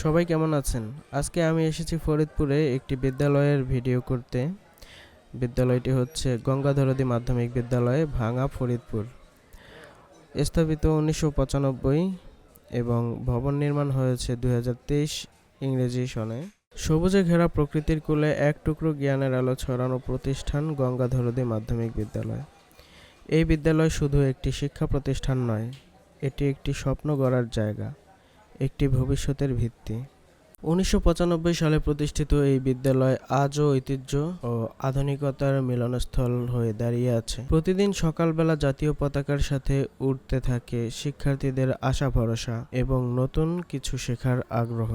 সবাই কেমন আছেন? আজকে আমি এসেছি ফরিদপুরে একটি বিদ্যালয়ের ভিডিও করতে। বিদ্যালয়টি হচ্ছে গঙ্গাধরদী মাধ্যমিক বিদ্যালয় ভাঙা ফরিদপুর। স্থাপিত উনিশশো পঁচানব্বই এবং ভবন নির্মাণ হয়েছে দু হাজার তেইশ ইংরেজি সনে। সবুজে ঘেরা প্রকৃতির কোলে এক টুকরো জ্ঞানের আলো ছড়ানো প্রতিষ্ঠান গঙ্গাধরদী মাধ্যমিক বিদ্যালয়। এই বিদ্যালয় শুধু একটি শিক্ষা প্রতিষ্ঠান নয়, এটি একটি স্বপ্ন গড়ার জায়গা। একটি ভবিষ্যতের ভিত্তি। উনিশশো পঁচানব্বই সালে প্রতিষ্ঠিত এই বিদ্যালয় আজও ঐতিহ্য ও আধুনিকতার মিলনস্থল হয়ে দাঁড়িয়ে আছে। প্রতিদিন সকালবেলা জাতীয় পতাকার সাথে উঠতে থাকে শিক্ষার্থীদের আশা ভরসা এবং নতুন কিছু শেখার আগ্রহ।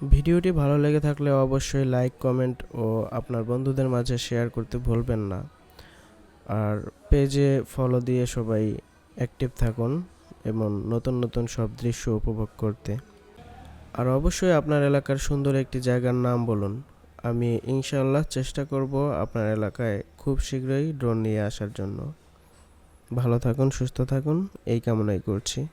ভিডিওটি ভালো লেগে থাকলে অবশ্যই লাইক, কমেন্ট ও আপনার বন্ধুদের মাঝে শেয়ার করতে ভুলবেন না। আর পেজে ফলো দিয়ে সবাই অ্যাক্টিভ থাকুন এবং নতুন নতুন সব দৃশ্য উপভোগ করতে। আর অবশ্যই আপনার এলাকার সুন্দর একটি জায়গার নাম বলুন। আমি ইনশাআল্লাহ চেষ্টা করব আপনার এলাকায় খুব শীঘ্রই ড্রোন নিয়ে আসার জন্য। ভালো থাকুন, সুস্থ থাকুন, এই কামনাই করছি।